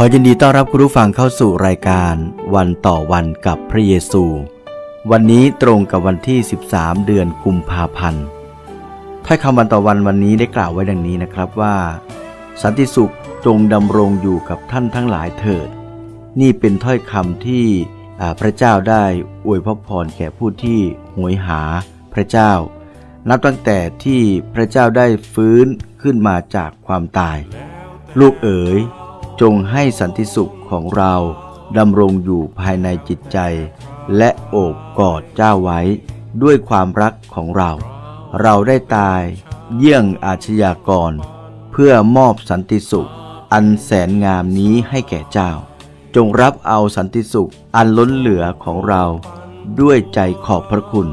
ขอยินดีต้อนรับคุณผู้ฟังเข้าสู่รายการวันต่อวันกับพระเยซู วันนี้ตรงกับวันที่ 13 เดือนกุมภาพันธ์ถ้อยคำวันต่อวันวันนี้ได้กล่าวไว้ดังนี้นะครับว่า สันติสุขจงดำรงอยู่กับท่านทั้งหลายเถิด นี่เป็นถ้อยคำที่พระเจ้าได้อวยพระพรแก่ผู้ที่หวยหาพระเจ้า นับตั้งแต่ที่พระเจ้าได้ฟื้นขึ้นมาจากความตาย ลูกเอ๋ย จงให้สันติสุขของเราดำรงอยู่ภายในจิตใจ และโอบกอดเจ้าไว้ด้วยความรักของเรา เราได้ตายเยี่ยงอาชญากร เพื่อมอบสันติสุข อันแสนงามนี้ให้แก่เจ้า จงรับเอาสันติสุขอันล้นเหลือของเรา ด้วยใจขอบพระคุณ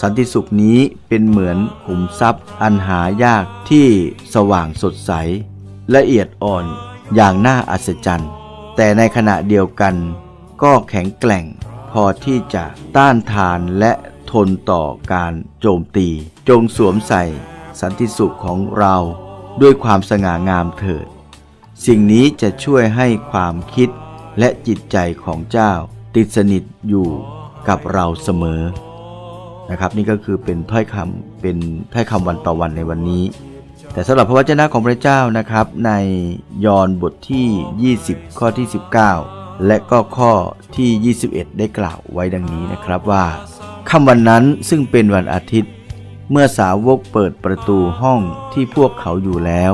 สันติสุขนี้เป็นเหมือนขุมทรัพย์อันหายากที่สว่างสดใส ละเอียดอ่อน อย่างน่าอัศจรรย์ แต่ในขณะเดียวกัน ก็แข็งแกร่งพอที่จะต้านทานและทนต่อการโจมตี จงสวมใส่สันติสุขของเราด้วยความสง่างามเถิด สิ่งนี้จะช่วยให้ความคิดและจิตใจของเจ้าติดสนิทอยู่กับเราเสมอนะครับ นี่ก็คือเป็นถ้อยคำเป็นถ้อยคำวันต่อวันในวันนี้ แต่สำหรับพระวจนะของพระเจ้านะครับ ในยอห์นบทที่ 20 ข้อที่ 19 และก็ข้อที่ 21 ได้กล่าวไว้ดังนี้นะครับว่าค่ำวันนั้นซึ่งเป็นวันอาทิตย์ เมื่อสาวกเปิดประตูห้องที่พวกเขาอยู่แล้ว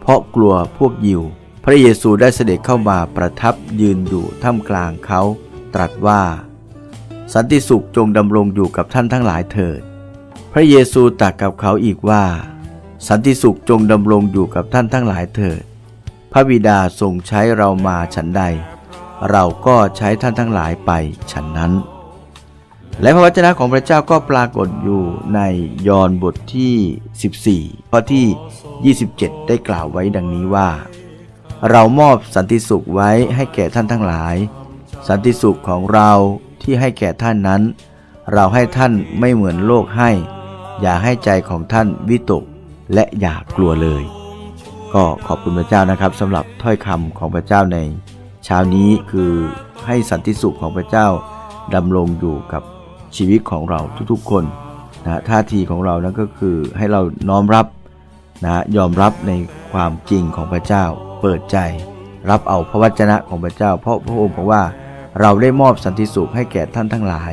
เพราะกลัวพวกยิว พระเยซูได้เสด็จเข้ามาประทับยืนอยู่ท่ามกลางเขา ตรัสว่า สันติสุขจงดำรงอยู่กับท่านทั้งหลายเถิด พระเยซูตรัสกับเขาอีกว่า สันติสุขจงดำรงอยู่กับท่านทั้งหลายเถิด พระบิดาทรงใช้เรามาฉันใด เราก็ใช้ท่านทั้งหลายไปฉันนั้น และพระวจนะของพระเจ้าก็ปรากฏอยู่ในยอห์นบทที่ 14 ข้อที่ 27 ได้กล่าวไว้ดังนี้ว่า เรามอบสันติสุขไว้ให้แก่ท่านทั้งหลาย สันติสุขของเราที่ให้แก่ท่านนั้น เราให้ท่านไม่เหมือนโลกให้ อย่าให้ใจของท่านวิตก และอย่ากลัวเลย ก็ขอบคุณพระเจ้านะครับสำหรับถ้อยคำของพระเจ้าในเช้านี้คือให้สันติสุขของพระเจ้าดำรงอยู่กับชีวิตของเราทุกๆคนนะท่าทีของเรานั้นก็คือให้เราน้อมรับนะยอมรับในความจริงของพระเจ้า เปิดใจ รับเอาพระวจนะของพระเจ้า เพราะพระองค์บอกว่าเราได้มอบสันติสุขให้แก่ท่านทั้งหลาย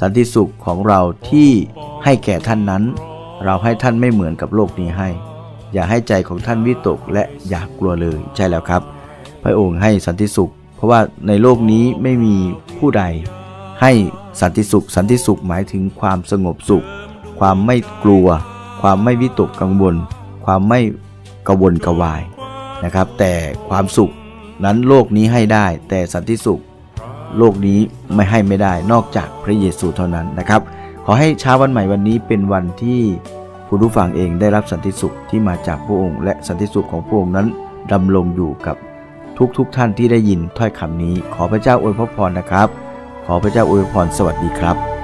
สันติสุขของเราที่ให้แก่ท่านนั้น เราให้ท่านไม่เหมือนกับโลกนี้ให้ อย่าให้ใจของท่านวิตกและอย่ากลัวเลยใช่แล้วครับ พระองค์ให้สันติสุข เพราะว่าในโลกนี้ไม่มีผู้ใด ให้สันติสุข สันติสุขหมายถึงความสงบสุข ความไม่กลัว ความไม่วิตกกังวล ความไม่กระวนกระวายนะครับ แต่ความสุขนั้นโลกนี้ให้ได้ แต่สันติสุข โลกนี้ไม่ให้ไม่ได้นอกจากพระเยซูเท่านั้นนะครับ ขอให้เช้าวันใหม่วันนี้เป็นวันที่ผู้รู้ฟังเองได้รับสันติสุขที่มาจากพระองค์ และสันติสุขของพระองค์นั้นดำรงอยู่กับทุกๆทท่านที่ได้ยินถ้อยคำนี้ ขอพระเจ้าอวยพรนะครับ ขอพระเจ้าอวยพรสวัสดีครับ